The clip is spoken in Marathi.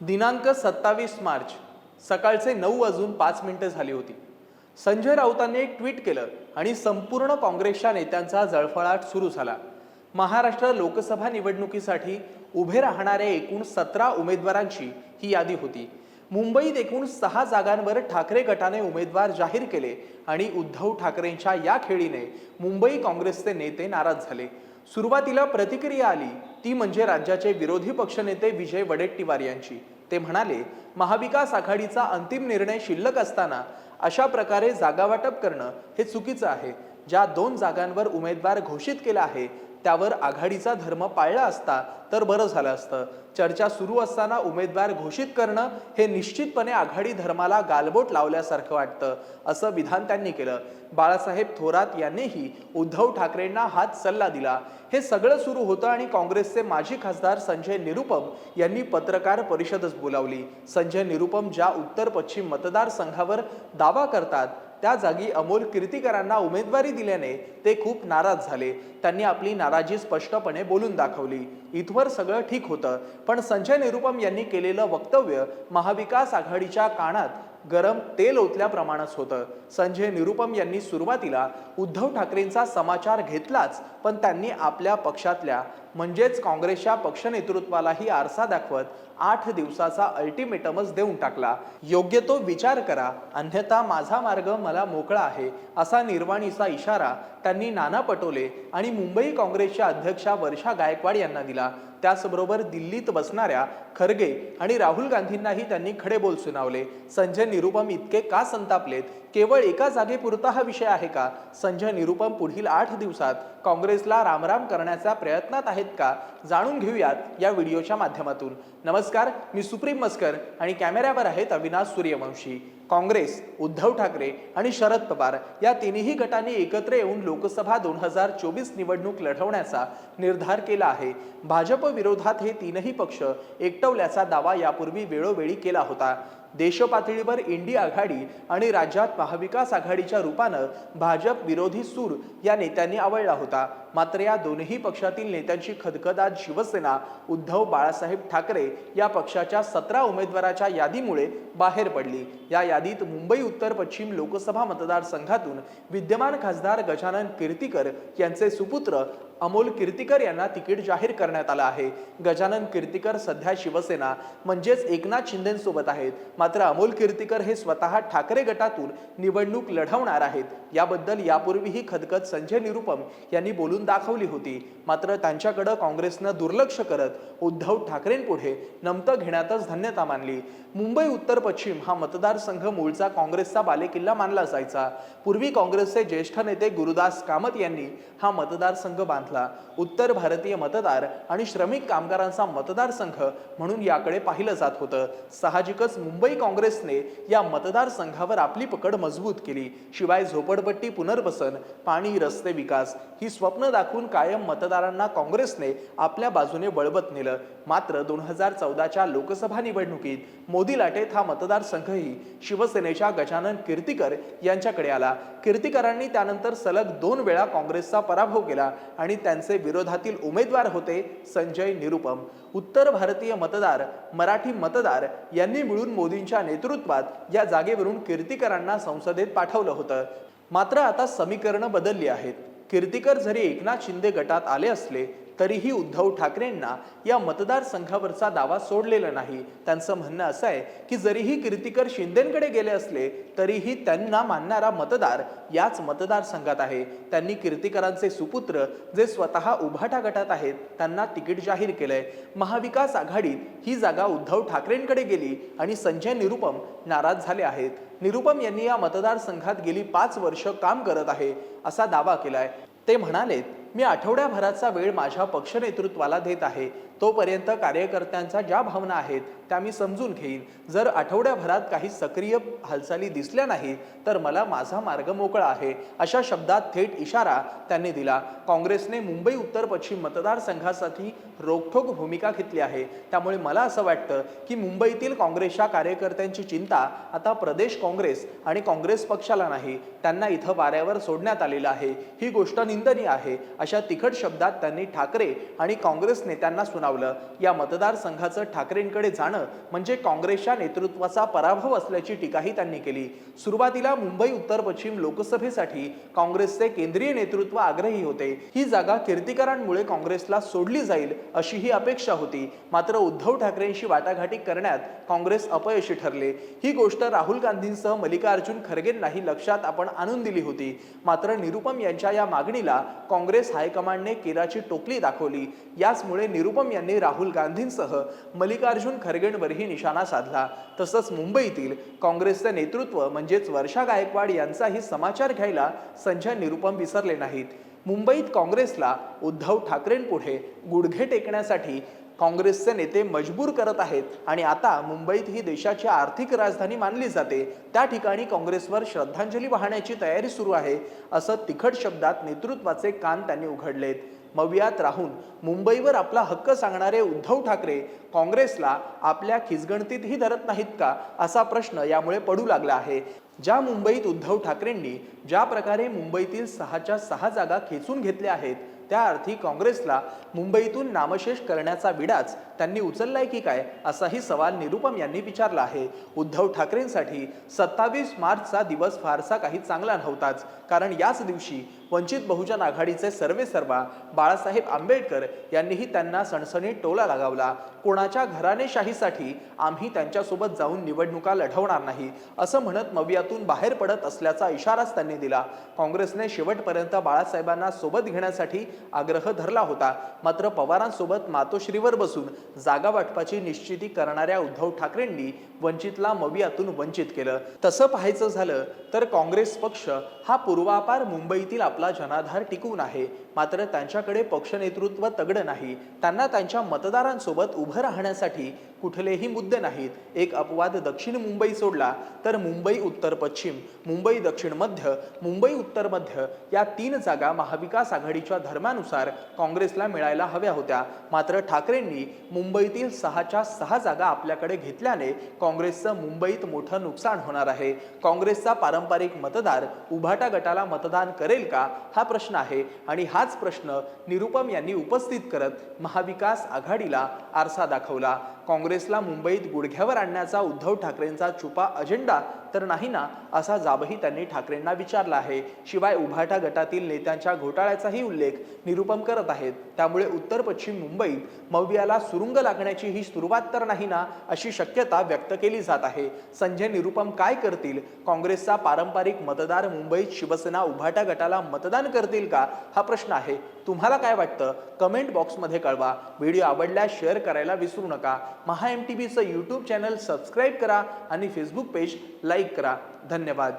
दिनांक सत्तावीस मार्च सकाळचे नऊ वाजून पाच मिनिटं झाली होती. संजय राऊतांनी एक ट्विट केलं आणि संपूर्ण काँग्रेसच्या नेत्यांचा जळफळाट सुरू झाला. महाराष्ट्र लोकसभा निवडणुकीसाठी उभे राहणाऱ्या एकूण सतरा उमेदवारांची ही यादी होती. मुंबईत एकूण सहा जागांवर ठाकरे गटाने उमेदवार जाहीर केले आणि उद्धव ठाकरेंच्या या खेळीने मुंबई काँग्रेसचे नेते नाराज झाले. सुरुवातीला प्रतिक्रिया आली ती म्हणजे राज्याचे विरोधी पक्षनेते विजय वडेट्टीवार यांची. ते म्हणाले महाविकास आघाडीचा अंतिम निर्णय शिल्लक असताना अशा प्रकारे जागा वाटप करणं हे चुकीचं आहे. ज्या दोन जागांवर उमेदवार घोषित केला आहे त्यावर आघाडीचा धर्म पाळला असता तर बरं झालं असतं. चर्चा सुरू असताना उमेदवार घोषित करणं हे निश्चितपणे आघाडी धर्माला गालबोट लावल्यासारखं वाटतं असं विधान त्यांनी केलं. बाळासाहेब थोरात यांनीही उद्धव ठाकरेंना हात सल्ला दिला. हे सगळं सुरू होतं आणि काँग्रेसचे माजी खासदार संजय निरुपम यांनी पत्रकार परिषदच बोलावली. संजय निरुपम ज्या उत्तर पश्चिम मतदारसंघावर दावा करतात त्या जागी अमोल कीर्तीकरांना उमेदवारी दिल्याने ते खूप नाराज झाले. त्यांनी आपली नाराजी स्पष्टपणे बोलून दाखवली. इथवर सगळं ठीक होतं. पण संजय निरुपम यांनी केलेलं वक्तव्य महाविकास आघाडीच्या कानात गरम तेल ओतल्याप्रमाणेच होतं. संजय निरुपम यांनी सुरुवातीला उद्धव ठाकरेंचा समाचार घेतलाच पण त्यांनी आपल्या पक्षातल्या म्हणजेच काँग्रेसच्या पक्षनेतृत्वालाही आरसा दाखवत आठ दिवसाचा अल्टिमेटमच देऊन टाकला. योग्य तो विचार करा. अन्यथा माझा मार्ग मला मोकळा आहे असा निर्वाणीचा इशारा त्यांनी नाना पटोले आणि मुंबई काँग्रेसच्या अध्यक्षा वर्षा गायकवाड यांना दिला. त्याचबरोबर दिल्लीत बसणाऱ्या खरगे आणि राहुल गांधींनाही त्यांनी खडे बोल सुनावले. संजय निरुपम इतके का संतापलेत? केवळ एका जागेपुरता हा विषय आहे का? संजय निरुपम पुढील आठ दिवसात काँग्रेसला रामराम करण्याच्या प्रयत्नात आहेत का? जाणून घेऊयात या व्हिडिओच्या माध्यमातून. नमस्कार मी सुप्रीम मस्कर आणि कॅमेऱ्यावर आहेत अविनाश सूर्यवंशी. काँग्रेस उद्धव ठाकरे आणि शरद पवार या तिन्ही गटांनी एकत्र येऊन लोकसभा दोन हजार चोवीस निवडणूक लढवण्याचा निर्धार केला आहे. भाजप विरोधात हे तीनही पक्ष एकटवल्याचा दावा यापूर्वी वेळोवेळी केला होता. देशपातळीवर इंडी आघाडी आणि राज्यात महाविकास आघाडीच्या रूपानं भाजप विरोधी सूर या नेत्यांनी आवळला होता. मात्र या दोन्ही पक्षातील नेत्यांची खदखद शिवसेना उद्धव बाळासाहेब ठाकरे या पक्षाच्या सतरा उमेदवाराच्या यादीमुळे बाहेर पडली. या यादीत मुंबई उत्तर पश्चिम लोकसभा मतदारसंघातून विद्यमान खासदार गजानन कीर्तीकर यांचे सुपुत्र अमोल कीर्तीकर यांना तिकीट जाहीर करण्यात आलं आहे. गजानन कीर्तीकर सध्या शिवसेना म्हणजेच एकनाथ शिंदेसोबत आहेत. मात्र अमोल कीर्तीकर हे स्वतः ठाकरे गटातून निवडणूक लढवणार आहेत. याबद्दल यापूर्वीही खदखद संजय निरुपम यांनी बोलून दाखवली होती. मात्र त्यांच्याकडं काँग्रेसनं दुर्लक्ष करत उद्धव ठाकरेंपुढे नमतं घेण्यातच धन्यता मानली. मुंबई उत्तर पश्चिम हा मतदारसंघ मूळचा काँग्रेसचा बालेकिल्ला मानला जायचा. पूर्वी काँग्रेसचे ज्येष्ठ नेते गुरुदास कामत यांनी हा मतदारसंघ बांधला. उत्तर भारतीय मतदार आणि श्रमिक कामगारांचा मतदारसंघ म्हणून याकडे पाहिलं जात होतं. साहजिकच मुंबई काँग्रेसने या मतदारसंघावर आपली पकड मजबूत केली. शिवाय झोपडपट्टी पुनर्वसन पाणी रस्ते विकास ही स्वप्न दाखवून कायम मतदारांना काँग्रेसने आपल्या बाजूने बळबत नेलं. मात्र दोन हजार चौदाच्या लोकसभा निवडणुकीत मोदी लाटेत हा मतदारसंघही शिवसेनेच्या गजानन कीर्तिकर यांच्याकडे आला. कीर्तीकरांनी त्यानंतर सलग दोन वेळा काँग्रेसचा पराभव केला आणि त्यांचे विरोधातील उमेदवार होते संजय निरुपम. उत्तर भारतीय मतदार मराठी मतदार यांनी मिळून मोदींच्या नेतृत्वात या जागेवरून कीर्तिकरांना संसदेत पाठवलं होतं. मात्र आता समीकरणं बदलली आहेत. किर्तीकर जरी एकनाथ शिंदे गटात आले असले तरीही उद्धव ठाकरेंना या मतदारसंघावरचा दावा सोडलेला नाही. त्यांचं म्हणणं असं आहे की जरीही कीर्तिकर शिंदेकडे गेले असले तरीही त्यांना मानणारा मतदार याच मतदारसंघात आहे. त्यांनी कीर्तिकरांचे सुपुत्र जे स्वतः उभाटा गटात आहेत त्यांना तिकीट जाहीर केलंय. महाविकास आघाडीत ही जागा उद्धव ठाकरेंकडे गेली आणि संजय निरुपम नाराज झाले आहेत. निरुपम यांनी या मतदारसंघात गेली पाच वर्ष काम करत आहे असा दावा केलाय. ते म्हणालेत मी आठवड्याभराचा वेळ माझ्या पक्ष नेतृत्वाला देत आहे. तोपर्यंत कार्यकर्त्यांच्या ज्या भावना आहेत त्या मी समजून घेईन. जर आठवड्याभरात काही सक्रिय हालचाली दिसल्या नाही तर मला माझा मार्ग मोकळा आहे. अशा शब्दात थेट इशारा त्यांनी दिला. काँग्रेसने मुंबई उत्तर पश्चिम मतदारसंघासाठी रोखठोक भूमिका घेतली आहे. त्यामुळे मला असं वाटतं की मुंबईतील काँग्रेसच्या कार्यकर्त्यांची चिंता आता प्रदेश काँग्रेस आणि काँग्रेस पक्षाला नाही त्यांना इथं वाऱ्यावर सोडण्यात आलेलं आहे. ही गोष्ट निंदनीय आहे. अशा तिखट शब्दात त्यांनी ठाकरे आणि काँग्रेस नेत्यांना सुनावलं. या मतदारसंघाचं ठाकरेंकडे जाणं म्हणजे काँग्रेसच्या नेतृत्वाचा पराभव असल्याची टीकाही त्यांनी केली. सुरुवातीला मुंबई उत्तर पश्चिम लोकसभेसाठी काँग्रेसचे केंद्रीय नेतृत्व आग्रही होते. ही जागा कीर्तिकरांमुळे काँग्रेसला सोडली जाईल अशी ही अपेक्षा होती. मात्र उद्धव ठाकरेंशी वाटाघाटी करण्यात काँग्रेस अपयशी ठरले. ही गोष्ट राहुल गांधींसह मल्लिकार्जुन खरगेंनाही लक्षात आपण आणून दिली होती. मात्र निरुपम यांच्या या मागणीला काँग्रेस हायकमांडने केराची टोपली दाखवली. याचमुळे निरुपम यांनी राहुल गांधींसह मल्लिकार्जुन खरगेंवरही निशाणा साधला. तसंच मुंबईतील काँग्रेसचे नेतृत्व म्हणजेच वर्षा गायकवाड यांचाही समाचार घ्यायला संजय निरुपम विसरले नाहीत. मुंबईत काँग्रेसला उद्धव ठाकरेंपुढे गुडघे टेकण्यासाठी काँग्रेसचे नेते मजबूर करत आहेत आणि आता मुंबईत ही देशाची आर्थिक राजधानी मानली जाते. त्या ठिकाणी काँग्रेसवर श्रद्धांजली वाहण्याची तयारी सुरू आहे असं तिखट शब्दात नेतृत्वाचे कान त्यांनी उघडलेत. मवियात राहून मुंबईवर आपला हक्क सांगणारे उद्धव ठाकरे काँग्रेसला आपल्या खिचगणतीतही धरत नाहीत का असा प्रश्न यामुळे पडू लागला आहे. ज्या मुंबईत उद्धव ठाकरेंनी ज्या प्रकारे मुंबईतील सहाच्या सहा जागा खेचून घेतल्या आहेत त्या अर्थी काँग्रेसला मुंबईतून नामशेष करण्याचा विडाच त्यांनी उचललाय की काय असाही सवाल निरुपम यांनी विचारला आहे. उद्धव ठाकरेंसाठी सत्तावीस मार्चचा दिवस फारसा काही चांगला नव्हताच. कारण याच दिवशी वंचित बहुजन आघाडीचे सर्वेसर्वा बाळासाहेब आंबेडकर यांनीही त्यांना सणसणीत टोला लगावला. कोणाच्या घराणेशाहीसाठी आम्ही त्यांच्यासोबत जाऊन निवडणुका लढवणार नाही असं म्हणत मवियातून बाहेर पडत असल्याचा इशाराच त्यांनी दिला. काँग्रेसने शेवटपर्यंत बाळासाहेबांना सोबत घेण्यासाठी आग्रह धरला होता. मात्र पवारांसोबत मातोश्रीवर बसून जागा वाटपाची निश्चिती करणाऱ्या उद्धव ठाकरेंनी वंचितला मवियातून वंचित केलं. तसं पाहायचं झालं तर काँग्रेस पक्ष हा पूर्वापार मुंबईतील आपला जनाधार टिकून आहे. मात्र त्यांच्याकडे पक्ष नेतृत्व तगडं नाही. त्यांना त्यांच्या मतदारांसोबत उभं राहण्यासाठी कुठलेही मुद्दे नाहीत. एक अपवाद दक्षिण मुंबई सोडला तर मुंबई उत्तर पश्चिम. मुंबई दक्षिण मध्य. मुंबई उत्तर मध्य या तीन जागा महाविकास आघाडीच्या धर्मानुसार काँग्रेसला मिळायला हव्या होत्या. मात्र ठाकरेंनी मुंबईतील सहाच्या सहा जागा आपल्याकडे घेतल्याने काँग्रेसचं मुंबईत मोठं नुकसान होणार आहे. काँग्रेसचा पारंपरिक मतदार उभाटा गटाला मतदान करेल का? हा प्रश्न आहे आणि हाच प्रश्न निरुपम यांनी उपस्थित करत महाविकास आघाडीला आरसा दाखवला. काँग्रेस काँग्रेसला मुंबईत गुडघ्यावर आणण्याचा उद्धव ठाकरेंचा छुपा अजेंडा तर नाही ना असा जाबही त्यांनी ठाकरेंना विचारला आहे. शिवाय उभाटा गटातील नेत्यांच्या घोटाळ्याचाही उल्लेख निरुपम करत आहेत. त्यामुळे उत्तर पश्चिम मुंबईत मवियाला सुरुंग लागण्याची ही सुरुवात तर नाही ना अशी शक्यता व्यक्त केली जात आहे. संजय निरुपम काय करतील? काँग्रेसचा पारंपरिक मतदार मुंबईत शिवसेना उभाटा गटाला मतदान करतील का? हा प्रश्न आहे. तुम्हाला काय वाटतं? कमेंट बॉक्समध्ये कळवा. व्हिडिओ आवडल्यास शेअर करायला विसरू नका. महा एम टी व्हीचं यूट्यूब चॅनल सबस्क्राईब करा आणि फेसबुक पेज लाईक करा. धन्यवाद.